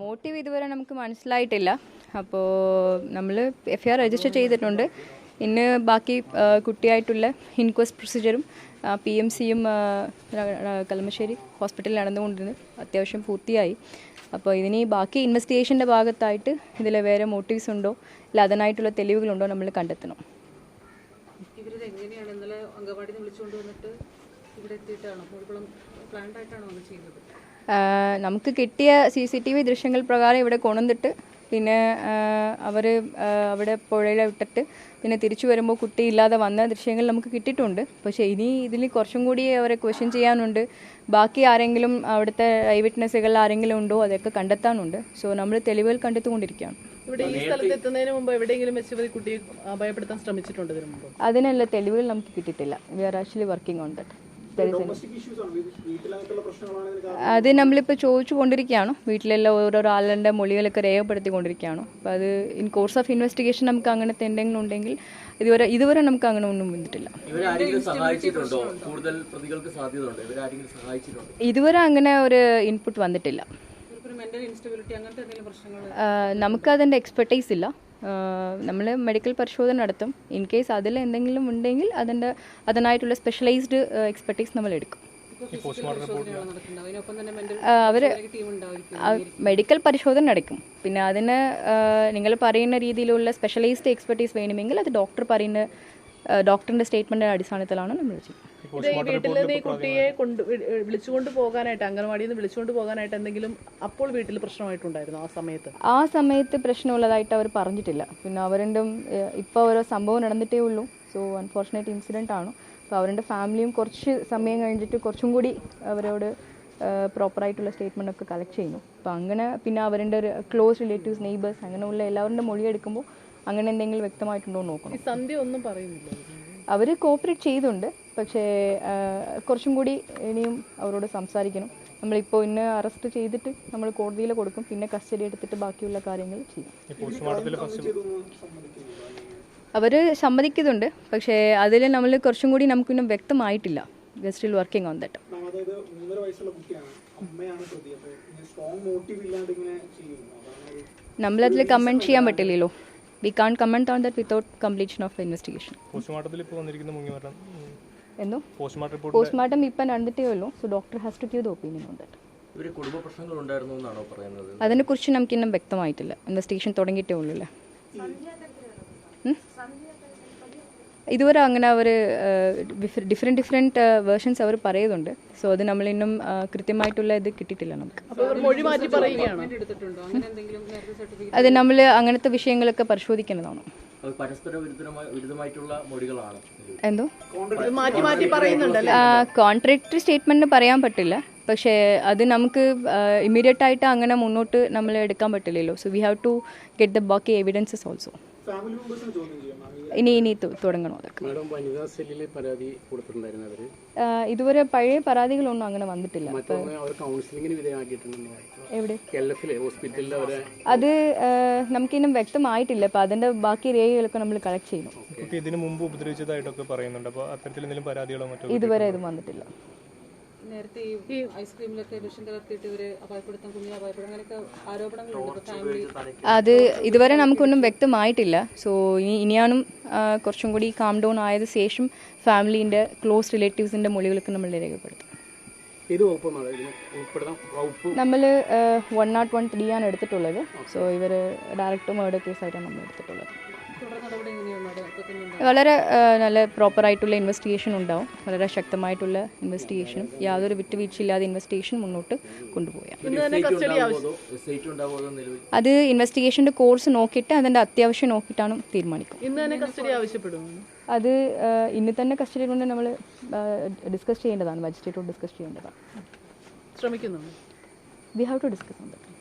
Motive ഇതുവരെ നമുക്ക് മനസ്സിലായിട്ടില്ല. അപ്പോൾ നമ്മൾ എഫ് ഐ ആർ രജിസ്റ്റർ ചെയ്തിട്ടുണ്ട്. ഇന്ന് ബാക്കി കുട്ടിയായിട്ടുള്ള ഇൻക്വസ്റ്റ് പ്രൊസീജിയറും പി എം സിയും കളമശ്ശേരി ഹോസ്പിറ്റലിൽ നടന്നുകൊണ്ടിരുന്നു. അത്യാവശ്യം പൂർത്തിയായി. അപ്പോൾ ഇതിനി ബാക്കി ഇൻവെസ്റ്റിഗേഷന്റെ ഭാഗത്തായിട്ട് ഇതിൽ വേറെ മോട്ടീവ്സ് ഉണ്ടോ? അല്ല അതിനായിട്ടുള്ള തെളിവുകളുണ്ടോ? നമ്മൾ കണ്ടെത്തണം. ഇന്നലെ വിളിച്ചുകൊണ്ട് വന്നിട്ട് ഇവിടെ എത്തിയിട്ടാണോ? കോഴിക്കുളം പ്ലാൻഡ് ആയിട്ടാണോ അത് ചെയ്തത് നമുക്ക് കിട്ടിയ സി സി ടി വി ദൃശ്യങ്ങൾ പ്രകാരം ഇവിടെ കൊണ്ടുവന്നിട്ട് പിന്നെ അവർ അവിടെ പുഴയിൽ വിട്ടിട്ട് പിന്നെ തിരിച്ചു വരുമ്പോൾ കുട്ടി ഇല്ലാതെ വന്ന ദൃശ്യങ്ങൾ നമുക്ക് കിട്ടിയിട്ടുണ്ട്. പക്ഷേ ഇനി ഇതിൽ കുറച്ചും കൂടി അവരെ ക്വസ്റ്റ്യൻ ചെയ്യാനുണ്ട്. ബാക്കി ആരെങ്കിലും അവിടുത്തെ ഐ വിറ്റ്നസ്സുകൾ ആരെങ്കിലും ഉണ്ടോ അതൊക്കെ കണ്ടെത്താനുണ്ട്. സോ നമ്മൾ തെളിവുകൾ കണ്ടെത്തിക്കൊണ്ടിരിക്കുകയാണ്. ഇവിടെ ഈ സ്ഥലത്ത് എത്തുന്നതിന് മുമ്പ് എവിടെയെങ്കിലും വെച്ച് ഇവർ കുട്ടിയെ അപായപ്പെടുത്താൻ ശ്രമിച്ചിട്ടുണ്ട് ഇതിനു മുമ്പ്? അതിനുള്ള തെളിവുകൾ നമുക്ക് കിട്ടിയിട്ടില്ല. We are actually working on that അത് നമ്മളിപ്പോൾ ചോദിച്ചു കൊണ്ടിരിക്കുകയാണ് വീട്ടിലെല്ലാം ഓരോരോ ആളുടെ മൊഴികളൊക്കെ രേഖപ്പെടുത്തിക്കൊണ്ടിരിക്കുകയാണ്. അപ്പോൾ അത് ഇൻ കോഴ്സ് ഓഫ് ഇൻവെസ്റ്റിഗേഷൻ നമുക്ക് അങ്ങനത്തെ എന്തെങ്കിലും ഉണ്ടെങ്കിൽ ഇതുവരെ ഇതുവരെ നമുക്ക് അങ്ങനെ ഒന്നും വന്നിട്ടില്ല. ഇതുവരെ അങ്ങനെ ഒരു ഇൻപുട്ട് വന്നിട്ടില്ല. നമുക്കതിന്റെ എക്സ്പെർട്ടൈസ് ഇല്ല. നമ്മൾ മെഡിക്കൽ പരിശോധന നടത്തും. ഇൻ കേസ് അതിൽ എന്തെങ്കിലും ഉണ്ടെങ്കിൽ അതിന്റെ അതിനായിട്ടുള്ള സ്പെഷ്യലൈസ്ഡ് എക്സ്പെർട്ടൈസ് നമ്മൾ എടുക്കും. അവർ മെഡിക്കൽ പരിശോധന നടക്കും. പിന്നെ അതിന് നിങ്ങൾ പറയുന്ന രീതിയിലുള്ള സ്പെഷ്യലൈസ്ഡ് എക്സ്പെർട്ടീസ് വേണമെങ്കിൽ അത് ഡോക്ടർ പറയുന്ന ഡോക്ടറിന്റെ സ്റ്റേറ്റ്മെന്റിന്റെ അടിസ്ഥാനത്തിലാണ് നമ്മൾ ചെയ്യുന്നത്. ഇത് ഈ വീട്ടിൽ നിന്ന് ഈ കുട്ടിയെ കൊണ്ട് വിളിച്ചുകൊണ്ട് പോകാനായിട്ട് അംഗനവാടിയിൽ നിന്ന് വിളിച്ചുകൊണ്ട് പോകാനായിട്ട് എന്തെങ്കിലും അപ്പോൾ വീട്ടിൽ പ്രശ്നമായിട്ടുണ്ടായിരുന്നു ആ സമയത്ത്? ആ സമയത്ത് പ്രശ്നമുള്ളതായിട്ട് അവർ പറഞ്ഞിട്ടില്ല. പിന്നെ അവരുടെ ഇപ്പോൾ ഓരോ സംഭവം നടന്നിട്ടേ ഉള്ളൂ. സോ അൺഫോർച്ചുനേറ്റ് ഇൻസിഡന്റ് ആണ്. അപ്പോൾ അവരുടെ ഫാമിലിയും കുറച്ച് സമയം കഴിഞ്ഞിട്ട് കുറച്ചും കൂടി അവരോട് പ്രോപ്പറായിട്ടുള്ള സ്റ്റേറ്റ്മെന്റ് ഒക്കെ കളക്ട് ചെയ്യുന്നു. അപ്പോൾ അങ്ങനെ പിന്നെ അവരുടെ ഒരു ക്ലോസ് റിലേറ്റീവ്സ് നെയ്ബേഴ്സ് അങ്ങനെയുള്ള എല്ലാവരുടെ മൊഴി എടുക്കുമ്പോൾ അങ്ങനെ എന്തെങ്കിലും വ്യക്തമായിട്ടുണ്ടോ എന്ന് നോക്കണം. സന്ധ്യ ഒന്നും പറയുന്നില്ല. അവർ കോപ്പറേറ്റ് ചെയ്തുണ്ട്. പക്ഷേ കുറച്ചും കൂടി ഇനിയും അവരോട് സംസാരിക്കണം. നമ്മളിപ്പോൾ ഇന്ന് അറസ്റ്റ് ചെയ്തിട്ട് നമ്മൾ കോടതിയിൽ കൊടുക്കും പിന്നെ കസ്റ്റഡി എടുത്തിട്ട് ബാക്കിയുള്ള കാര്യങ്ങൾ ചെയ്യും. അവർ സമ്മതിക്കുന്നുണ്ട്. പക്ഷേ അതിൽ നമ്മൾ കുറച്ചും കൂടി നമുക്കിന്നും വ്യക്തമായിട്ടില്ല. We still working on that നമ്മളതിൽ കമന്റ് ചെയ്യാൻ പറ്റില്ലല്ലോ. We can comment on that without completion of investigation എന്തോ പോസ്റ്റ്മോർട്ടം ഇപ്പം നടന്നിട്ടേ ഉള്ളൂ. So doctor has to give the opinion on that ഇവർ കുടുംബ പ്രശ്നങ്ങൾ ഉണ്ടായിരുന്നു എന്നാണോ പറയുന്നത്? അതിനെക്കുറിച്ച് നമുക്കിന്നും വ്യക്തമായിട്ടില്ല. ഇൻവെസ്റ്റിഗേഷൻ തുടങ്ങിയിട്ടേ ഉള്ളൂ അല്ലേ ഇതുവരെ അങ്ങനെ അവർ ഡിഫറെന്റ് ഡിഫറെന്റ് വേർഷൻസ് അവർ പറയുന്നുണ്ട്. സോ അത് നമ്മളിന്നും കൃത്യമായിട്ടുള്ള ഇത് കിട്ടിയിട്ടില്ല നമുക്ക്. അപ്പോൾ മൊഴി മാറ്റി പറയുകയാണ്? അങ്ങനെ എന്തെങ്കിലും നേരത്തെ സർട്ടിഫിക്കറ്റ് അത് നമ്മൾ അങ്ങനത്തെ വിഷയങ്ങളൊക്കെ പരിശോധിക്കേണ്ടതാണ്. അത് പരസ്പര വിരുദ്ധമായി വിരുദ്ധമായിട്ടുള്ള മൊഴികളാണ്. എന്തോ? മാറ്റി മാറ്റി പറയുന്നുണ്ടല്ലേ? കോൺട്രാക്ടറി സ്റ്റേറ്റ്മെന്റ് പറയാൻ പറ്റില്ല. പക്ഷേ അത് നമുക്ക് ഇമ്മീഡിയറ്റ് ആയിട്ട് അങ്ങനെ മുന്നോട്ട് നമ്മൾ എടുക്കാൻ പറ്റില്ലല്ലോ. So we have to get the ബാക്കി എവിഡൻസസ് ഓൾസോ ഇനി ഇനി തുടങ്ങണോ അതൊക്കെ. മാഡം വനിതാ സെല്ലിൽ പരാതി കൊടുത്തിട്ടുണ്ടായിരുന്നു അവർ? ഇതുവരെ പഴയ പരാതികളൊന്നും അങ്ങനെ വന്നിട്ടില്ല. എവിടെ? അത് നമുക്കിനും നമുക്കിന്നും വ്യക്തമായിട്ടില്ല. അപ്പൊ അതിന്റെ ബാക്കി രേഖകളൊക്കെ നമ്മൾ കളക്ട് ചെയ്യുന്നു. ഇതിനു ഇതിന് മുമ്പ് ഉപദ്രവിച്ചതായിട്ടൊക്കെ പറയുന്നുണ്ട്. അപ്പോൾ അത്തരത്തിൽ എന്തെങ്കിലും പരാതികളോ മറ്റോ ഇതുവരെ ഇത് വന്നിട്ടില്ല. നേരത്തെ ഈ ഐസ്ക്രീമിലൊക്കെ വിഷം കലർത്തിയിട്ട് ഇവർ അപായപ്പെടുത്താൻ കുഞ്ഞിനെ അപായപ്പെടും അങ്ങനെയൊക്കെ ആരോപണങ്ങളുണ്ട് അത് ഇതുവരെ നമുക്കൊന്നും വ്യക്തമായിട്ടില്ല. സോ ഇനി ഇനിയാണ് കുറച്ചും കൂടി കാം ഡൗൺ ആയത് ശേഷം ഫാമിലീന്റെ ക്ലോസ് റിലേറ്റീവ്സിന്റെ മൊഴികളൊക്കെ നമ്മൾ രേഖപ്പെടുത്തും. നമ്മൾ വൺ നോട്ട് വൺ ത്രീ ആണ് എടുത്തിട്ടുള്ളത്. സോ ഇവർ ഡയറക്റ്റ് മേർഡർ കേസായിട്ടാണ് നമ്മൾ എടുത്തിട്ടുള്ളത്. വളരെ നല്ല പ്രോപ്പറായിട്ടുള്ള ഇൻവെസ്റ്റിഗേഷൻ ഉണ്ടാവും. വളരെ ശക്തമായിട്ടുള്ള ഇൻവെസ്റ്റിഗേഷനും യാതൊരു വിട്ടുവീഴ്ചയില്ലാതെ ഇൻവെസ്റ്റിഗേഷൻ മുന്നോട്ട് നിലവിൽ? അത് ഇൻവെസ്റ്റിഗേഷന്റെ കോഴ്സ് നോക്കിയിട്ട് അതിന്റെ അത്യാവശ്യം നോക്കിയിട്ടാണ് തീരുമാനിക്കുക അത് ഇന്ന് തന്നെ കസ്റ്റഡി കൊണ്ട് നമ്മൾ ഡിസ്കസ് ചെയ്യേണ്ടതാണ് മജിസ്ട്രേറ്റോട് ഡിസ്കസ് ചെയ്യേണ്ടതാണ്. ശ്രമിക്കുന്നു we have to discuss on that